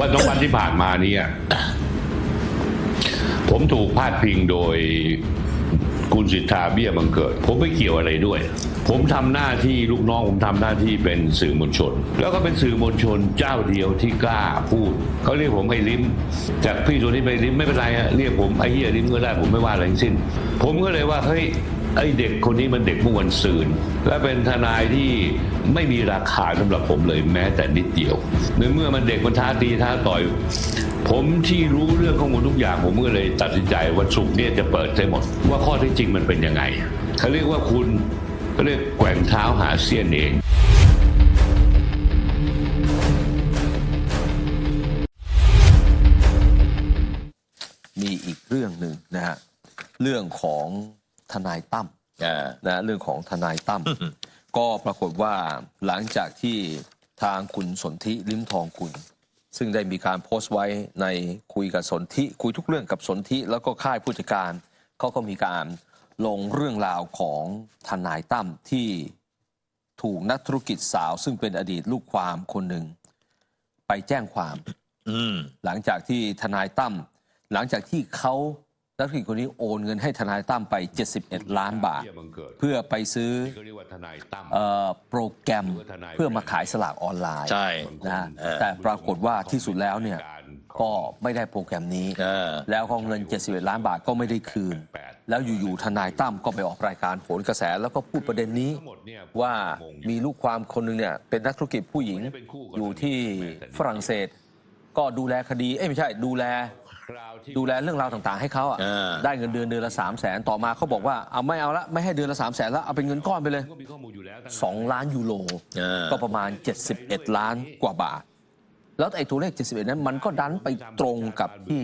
ว่าสองวันที่ผ่านมาเนี่ย ผมถูกพาดพิงโดยคุณสิทธาเบี้ยบังเกิด ผมไม่เกี่ยวอะไรด้วย ผมทำหน้าที่ลูกน้องผมทำหน้าที่เป็นสื่อมวลชน แล้วก็เป็นสื่อมวลชนเจ้าเดียวที่กล้าพูดเขาเรียกผมไอ้ลิมจากพี่ตัวนี้ไปลิมไม่เป็นไรฮะเรียกผมไอ้เหี้ยลิมก็ได้ผมไม่ว่าอะไรทั้งสิ้น ผมก็เลยว่าเฮ้ย ไอ้เด็กคนนี้มันเด็กเมื่อวันซืน และเป็นทนายที่ไม่มีราคาสำหรับผมเลยแม้แต่นิดเดียวในเมื่อมันเด็กมันท้าตีท้าต่อย ผมที่รู้เรื่องข้อมูลทุกอย่าง ผมก็เลยตัดสินใจวันศุกร์เนี่ยจะเปิดให้หมด ว่าข้อเท็จจริงมันเป็นยังไงเขาเรียกว่าคุณเขาเรียกแกว่งเท้าหาเสี้ยนเองมีอีกเรื่องหนึ่งนะฮะเรื่องของ ทนายตั้มอ่านะเรื่องของทนายตั้มก็ปรากฏว่าหลังจากที่ทางคุณสนธิลิ้มทองกุลซึ่งได้มีการโพสต์ไว้ในคุยกับสนธิคุยทุกเรื่องกับสนธิแล้วก็ค่ายผู้จัดการเขาก็มีการลงเรื่องราวของทนายตั้มที่ถูกนักธุรกิจสาว ซึ่งเป็นอดีตลูกความคนหนึ่ง ไปแจ้งความอืมหลังจากที่ทนายตั้มหลังจากที่เขา นักธุรกิจคนนี้โอนเงินให้ทนายตั้มไป 71 ล้านบาท เพื่อไปซื้อเขาเรียกว่าทนายตั้มเอ่อโปรแกรมเพื่อมาขายสลากออนไลน์ใช่นะฮะเออแต่ปรากฏว่าที่สุดแล้วเนี่ยก็ไม่ได้โปรแกรมนี้เออแล้วก็เงิน 71 ล้านบาทก็ไม่ได้คืน แล้วอยู่ๆทนายตั้มก็ไปออกรายการโหนกระแสแล้วก็พูดประเด็นนี้ว่ามีลูกความคนหนึ่งเนี่ยเป็นนักธุรกิจผู้หญิงอยู่ที่ฝรั่งเศส ก็ดูแลคดีเอ้ยไม่ใช่ดูแล ดูแลเรื่องราวต่างๆให้เขาอะเออได้เงินเดือนเดือนละ3 0 0แสนต่อมาเขาบอกว่าเอาไม่เอาละไม่ให้เดือนละ3 0 0แสนแล้วเอาเป็นเงินก้อนไปเลย 2 ล้านยูโรเออก็ประมาณ 71 ล้านกว่าบาท แล้วไอ้ตัวเลข 71 นั้นมันก็ดันไปตรงกับที่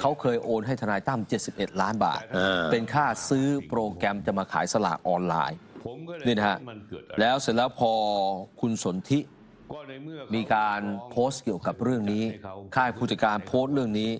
เขาเคยโอนให้ทนายตั้ม 71 ล้านบาทเออเป็นค่าซื้อโปรแกรมจะมาขายสลากออนไลน์ผมก็เลยนี่นะฮะมันเกิดอะไรแล้วเสร็จแล้วพอคุณสนธิก็ในเมื่อเขมีการโพสต์เกี่ยวกับเรื่องนี้ให้เขาค่ายผู้จัดการโพสต์เรื่องนี้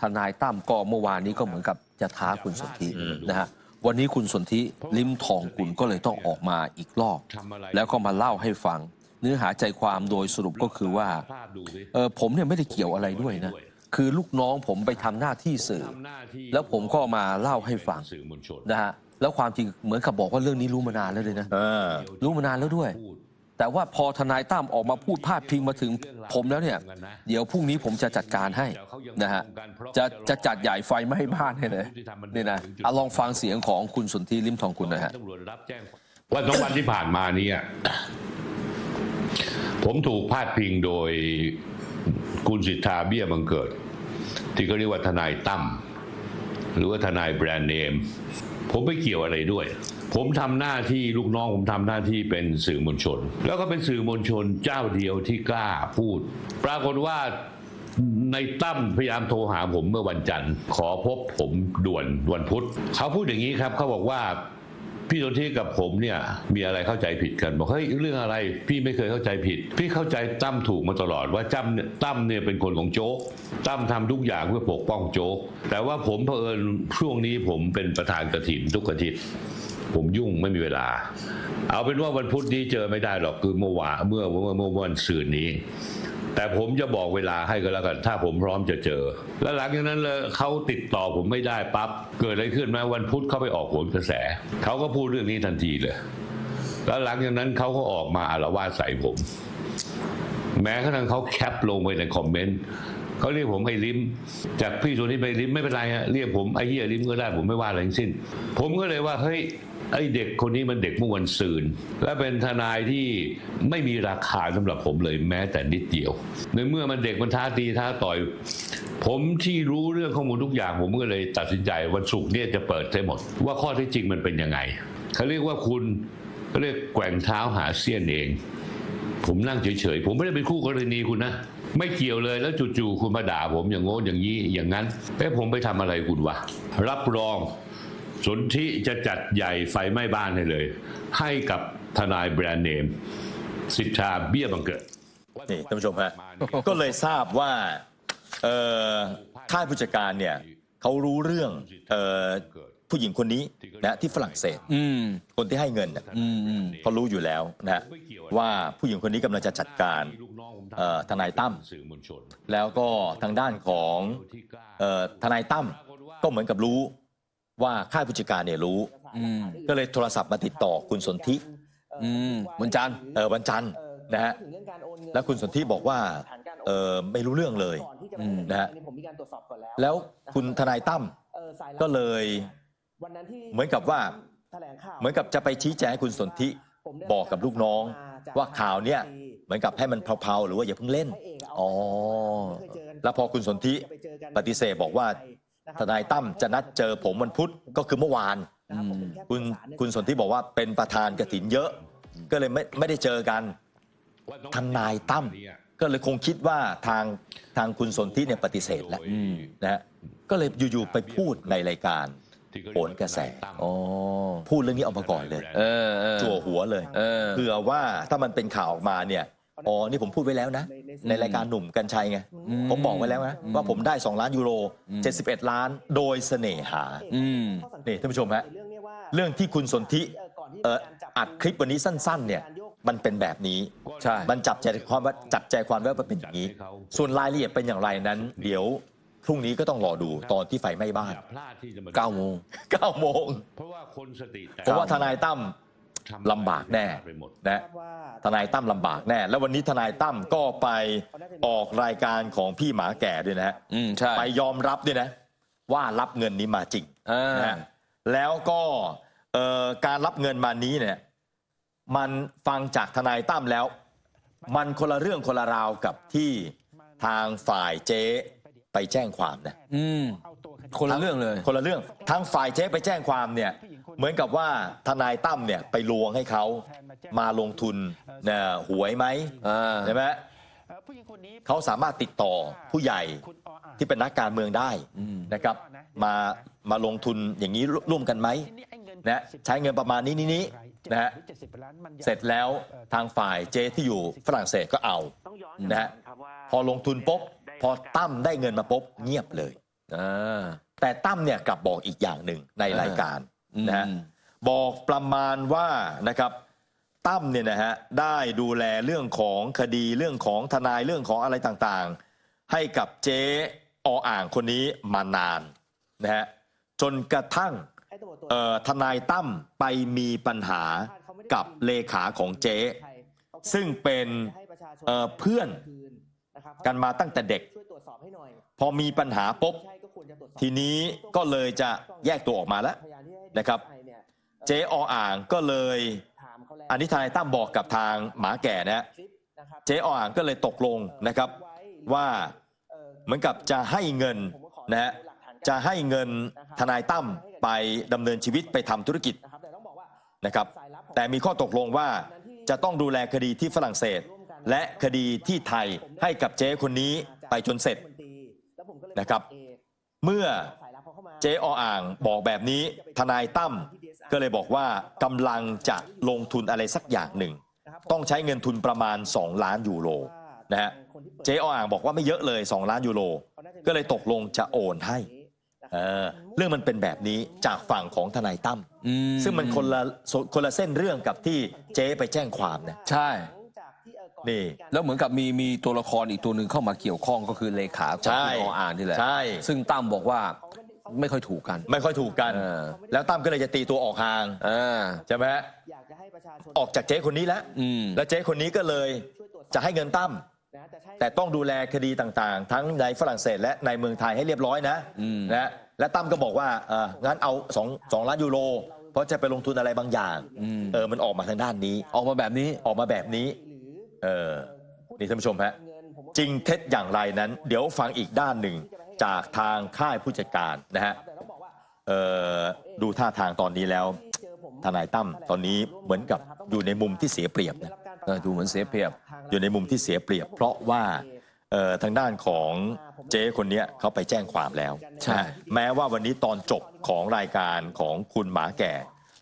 ทนายตั้มก็เมื่อวานนี้ก็เหมือนกับจะท้าคุณสนธินะฮะวันนี้คุณสนธิลิ้มทองกุลก็เลยต้องออกมาอีกรอบทำอะไรแล้วก็มาเล่าให้ฟัง เนื้อหาใจความโดยสรุปก็คือว่าภาพดูสิเออผมเนี่ยไม่ได้เกี่ยวอะไรด้วยนะคือลูกน้องผมไปทำหน้าที่สื่อทำหน้าที่แล้วผมก็มาเล่าให้ฟังสื่อมวลชนนะฮะแล้วความจริงเหมือนกับบอกว่าเรื่องนี้รู้มานานแล้วเลยนะเออรู้มานานแล้วด้วยพูด แต่ว่าพอทนายตั้มออกมาพูดพาดพิงมาถึงผมแล้วเนี่ย เดี๋ยวพรุ่งนี้ผมจะจัดการให้นะฮะจะจะจัดใหญ่ไฟไหม้บ้านให้เลยนี่นะเอาลองฟังเสียงของคุณสนธิลิมทองกุลหนะฮะว่าสองวันที่ผ่านมาเนี่ยผมถูกพาดพิงโดยคุณสิทธาเบี้ยบังเกิด ที่เขาเรียกว่าทนายตั้มหรือว่าทนายแบรนด์เนม ผมไม่เกี่ยวอะไรด้วย ผมทำหน้าที่ลูกน้องผมทำหน้าที่เป็นสื่อมวลชน แล้วก็เป็นสื่อมวลชนเจ้าเดียวที่กล้าพูด ปรากฏว่าในตั้มพยายามโทรหาผมเมื่อวันจันทร์ ขอพบผมด่วนวันพุธ เขาพูดอย่างนี้ครับ เขาบอกว่าพี่สนธิกับผมเนี่ยมีอะไรเข้าใจผิดกัน บอกเฮ้ยเรื่องอะไร พี่ไม่เคยเข้าใจผิด พี่เข้าใจตั้มถูกมาตลอดว่าจ้ำเนี่ยตั้มเนี่ยเป็นคนของโจ๊กตั้มทำทุกอย่างเพื่อปกป้องโจ๊กแต่ว่าผมเผอิญช่วงนี้ผมเป็นประธานกระถิ่นทุกอาทิตย์ ผมยุ่งไม่มีเวลา เอาเป็นว่าวันพุธนี้เจอไม่ได้หรอกคือเมื่อวานเมื่อเมื่อเมื่อวันสื่นนี้ แต่ผมจะบอกเวลาให้ก็แล้วกัน ถ้าผมพร้อมจะเจอ แล้วหลังจากนั้นเลยเขาติดต่อผมไม่ได้ปั๊บเกิดอะไรขึ้นไหมวันพุธเขาไปออกโหนกระแสเขาก็พูดเรื่องนี้ทันทีเลย แล้วหลังจากนั้นเขาก็ออกมาอาละวาดใส่ผม แม้กระทั่งเขาแคปลงไปในคอมเมนต์เขาเรียกผมไอ้ลิมจากพี่ตัวนี้ไปลิมไม่เป็นไรฮะเรียกผมไอ้เหี้ยลิมก็ได้ผมไม่ว่าอะไรทั้งสิ้น ผมก็เลยว่าเฮ้ย ไอ้เด็กคนนี้มันเด็กเมื่อวันซืน และเป็นทนายที่ไม่มีราคาสำหรับผมเลยแม้แต่นิดเดียว ในเมื่อมันเด็กมันท้าตีท้าต่อย ผมที่รู้เรื่องข้อมูลทุกอย่าง ผมก็เลยตัดสินใจวันศุกร์เนี่ยจะเปิดให้หมด ว่าข้อเท็จจริงมันเป็นยังไงเขาเรียกว่าคุณเขาเรียกแกว่งเท้าหาเสี้ยนเอง ผมนั่งเฉยๆผมไม่ได้เป็นคู่กรณีคุณนะไม่เกี่ยวเลยแล้วจู่ๆคุณมาด่าผมอย่างโง้นอย่างนี้อย่างนั้นเอ้ผมไปทำอะไรคุณวะรับรอง สนธิจะจัดใหญ่ไฟไหม้บ้านให้เลย ให้กับทนายแบรนด์เนม สิทธาเบี้ยบังเกิด นี่ท่านผู้ชมฮะก็เลยทราบว่าเอ่อค่ายผู้จัดการเนี่ยเขารู้เรื่องเอ่อผู้หญิงคนนี้นะที่ฝรั่งเศสอืมคนที่ให้เงินน่ะอืมอืมเขารู้อยู่แล้วนะฮะว่าผู้หญิงคนนี้กำลังจะจัดการเอ่อทนายตั้มสื่อมวลชนแล้วก็ทางด้านของเอ่อทนายตั้มก็เหมือนกับรู้ ว่าค่ายผู้จัดการเนี่ยรู้ อืม ก็เลยโทรศัพท์มาติดต่อคุณสนธิ อืมวันจันทร์ เออวันจันทร์นะฮะแล้วคุณสนธิบอกว่าเออไม่รู้เรื่องเลย อืม นะฮะ ผมมีการตรวจสอบก่อนแล้วแล้วคุณทนายตั้มเออสายลับก็เลย วันนั้นที่เหมือนกับว่า แถลงข่าวเหมือนกับจะไปชี้แจงให้คุณสนธิ ผมได้บอกกับลูกน้องว่าข่าวเนี่ย เหมือนกับให้มันเผาๆหรือว่าอย่าเพิ่งเล่น ให้เอกเาอ๋อไม่เคยเจอกันแล้วพอคุณสนธิจะไปเจอกันปฏิเสธบอกว่า ทนายตั้มจะนัดเจอผมวันพุธก็คือเมื่อวานนะครับผมเป็นแคุณปรึกษาเรื่องคุณสนธิบอกว่าเป็นประธานกถินเยอะ ก็เลยไม่ไม่ได้เจอกันทนายตั้มก็เลยคงคิดว่าทางทางคุณสนธิเนี่ยปฏิเสธแล้วอืมนะฮะก็เลยอยู่ๆไปพูดในรายการโหนกระแสอ๋อพูดเรื่องนี้ออกมาก่อนเลยเออเออจั่วหัวเลยเออเผื่อว่าถ้ามันเป็นข่าวออกมาเนี่ย อ๋อ นี่ผมพูดไว้แล้วนะ ในรายการหนุ่มกัญชัยไงอืมผมบอกไว้แล้วนะ ว่าผมได้ 2 ล้านยูโรอืม71 ล้านโดยเสน่หาอืมนี่ท่านผู้ชมฮะเรื่องนี้ว่าเรื่องที่คุณสนธิเอ่อก่อนที่เอ่อมีการจับอัดคลิปวันนี้สั้น ๆ เนี่ย มันเป็นแบบนี้ ใช่ มันจับใจความว่าจับใจความได้ว่าเป็นอย่างนี้ ส่วนรายละเอียดเป็นอย่างไรนั้น เดี๋ยวพรุ่งนี้ก็ต้องรอดูตอนที่ไฟไหม้บ้านอย่าพลาดที่จะมาเก้าโมง9โมงเพราะว่าคนสติแตกเพราะว่าทนายตั้มทำ ลำบากแน่ไปหมดนะว่าทนายตั้มลำบากแน่ แล้ววันนี้ทนายตั้มก็ไปออกรายการของพี่หมาแก่ด้วยนะฮะอืมใช่ไปยอมรับด้วยนะ ว่ารับเงินนี้มาจริงอ่านะฮะแล้วก็เอ่อการรับเงินมานี้เนี่ย มันฟังจากทนายตั้มแล้ว มันคนละเรื่องคนละราวกับที่ทางฝ่ายเจ๊ไปแจ้งความนะ อืมคนละเรื่องเลย คนละเรื่องทางฝ่ายเจ๊ไปแจ้งความเนี่ย เหมือนกับว่าทนายตั้มเนี่ยไปลวงให้เขามาลงทุนเนี่ยหวยไหมอ่าใช่ไหมเขาเขาสามารถติดต่อผู้ใหญ่ที่เป็นนักการเมืองได้อืมนะครับมามาลงทุนอย่างนี้ร่วมกันไหมนะใช้เงินประมาณนี้นี้นี้นะฮะเสร็จแล้วทางฝ่ายเจที่อยู่ฝรั่งเศสก็เอานะฮะพอลงทุนปุ๊บพอตั้มได้เงินมาปุ๊บเงียบเลยอ่าแต่ตั้มเนี่ยกลับบอกอีกอย่างหนึ่งในรายการ นะฮะอืมบอกประมาณว่านะครับตั้มเนี่ยนะฮะได้ดูแลเรื่องของคดีเรื่องของทนายเรื่องของอะไรต่างๆ ให้กับเจ๊ออ่างคนนี้มานานนะฮะจนกระทั่งให้ตำรวจตรวจเอ่อทนายตั้มไปมีปัญหากับเลขาของเจ๊ซึ่งเป็นเอ่อเพื่อนกันมาตั้งแต่เด็กช่วยตรวจสอบให้หน่อยพอมีปัญหาปุ๊บใช่ก็ควรจะตรวจสอบทีนี้ก็เลยจะแยกตัวออกมาแล้วพยา นที่ให้นะครับให้นี่ยเจ๊ออ่างก็เลยถามเขาแล้วอันนี้ทนายตั้มบอกกับทางหมาแก่นะฮะคลิปนะครับเจ๊ออ่างก็เลยตกลงนะครับไว้ว่าเอ่อเหมือนกับจะให้เงินผมก็ขอนะฮะหลักฐานจะให้เงินทนายตั้มไปดำเนินชีวิตไปทำธุรกิจนะครับแต่ต้องบอกว่านะครับสายลับของแต่มีข้อตกลงว่าจะต้องดูแลคดีที่ฝรั่งเศส และคดีที่ไทยให้กับเจ๊คนนี้ไปจนเสร็จแล้วผมก็เลยนะครับเอกเมื่อสายลับ เขาเข้ามาเจ๊ออ่างบอกแบบนี้ทนายตั้มก็เลยบอกว่ากำลังจะลงทุนอะไรสักอย่างหนึ่งนะครับต้องใช้เงินทุนประมาณ 2 ล้านยูโรนะฮะเจ๊ออ่างบอกว่าไม่เยอะเลย 2 ล้านยูโรก็เลยตกลงจะโอนให้เออเรื่องมันเป็นแบบนี้จากฝั่งของทนายตั้มอืมซึ่งมันคนละคนละเส้นเรื่องกับที่เจ๊ไปแจ้งความนะใช่นี่แล้วเหมือนกับมีมีตัวละครอีกตัวหนึ่งเข้ามาเกี่ยวข้องก็คือเลขาของใช่คุณออ่างนี่แหละใช่ซึ่งตั้มบอกว่า ไม่ค่อยถูกกัน ไม่ค่อยถูกกัน เออ แล้วตั้มก็เลยจะตีตัวออกห่างอ่า ใช่ไหมฮะอยากจะให้ประชาชนออกจากเจ๊คนนี้แล้ว อืม แล้วเจ๊คนนี้ก็เลยจะให้เงินตั้ม นะแต่ใช่แต่ต้องดูแลคดีต่างๆ ทั้งในฝรั่งเศสและในเมืองไทยให้เรียบร้อยนะอืม นะและตั้มก็บอกว่าเอองั้นเอา2 2ล้านยูโร เพราะจะไปลงทุนอะไรบางอย่างอืมเออมันออกมาทางด้านนี้ ออกมาแบบนี้ ออกมาแบบนี้ หรือเออ นี่ท่านผู้ชมฮะ เงินผมว่าจริงเท็จอย่างไรนั้น เดี๋ยวฟังอีกด้านหนึ่ง จากทางค่ายผู้จัดการนะฮะแต่ต้องบอกว่าเอ่อดูท่าทางตอนนี้แล้วเจอผมทนายตั้มตอนนี้เหมือนกับอยู่ในมุมที่เสียเปรียบนะเออดูเหมือนเสียเปรียบ อยู่ในมุมที่เสียเปรียบ เพราะว่าเอ่อทางด้านของเจ๊คนเนี้ยเขาไปแจ้งความแล้วใช่นะแม้ว่าวันนี้ตอนจบของรายการของคุณหมาแก่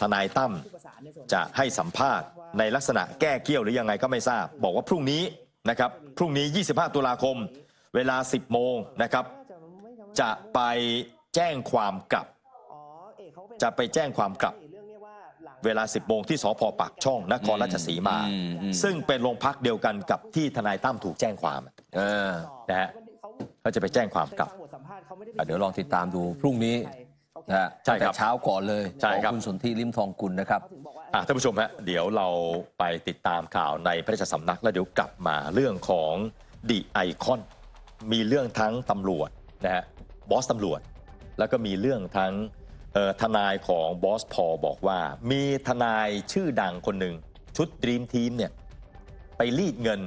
ทนายตั้มจะให้สัมภาษณ์ในลักษณะแก้เกี้ยวหรือยังไงก็ไม่ทราบ บอกว่าพรุ่งนี้นะครับพรุ่งนี้ 25 ตุลาคม เวลา 10 โมงนะครับ จะไปแจ้งความกลับอ๋อเอกเขาเป็นจะไปแจ้งความกลับ เวลา 10โมงที่สพปากช่องนครราชสีมา อืมอืม ซึ่งเป็นโรงพักเดียวกันกับที่ทนายตั้มถูกแจ้งความเออนะฮะเขาจะไปแจ้งความกลับ อะเดี๋ยวลองติดตามดูพรุ่งนี้นะฮะใช่ครับแต่เช้าก่อนเลยใช่ครับ ของคุณสนธิลิมทองกุลนะครับ อะท่านผู้ชมฮะเดี๋ยวเราไปติดตามข่าวในพระราชสำนักแล้วเดี๋ยวกลับมาเรื่องของดีไอคอนมีเรื่องทั้งตำรวจ นะฮะบอสตำรวจ แล้วก็มีเรื่องทั้งเอ่อทนายของบอสพอบอกว่า มีทนายชื่อดังคนหนึ่งชุดดรีมทีมเนี่ยไปรีดเงิน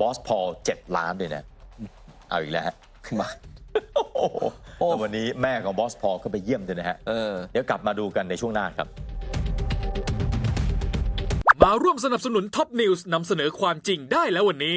บอสพอเจ็ดล้านเลยนะ เอาอีกแล้วฮะมาโอ้โหโอ้แล้ววันนี้แม่ของบอสพอก็ไปเยี่ยมด้วยนะฮะเออเดี๋ยวกลับมาดูกันในช่วงหน้าครับ มาร่วมสนับสนุนท็อปนิวส์นำเสนอความจริงได้แล้ววันนี้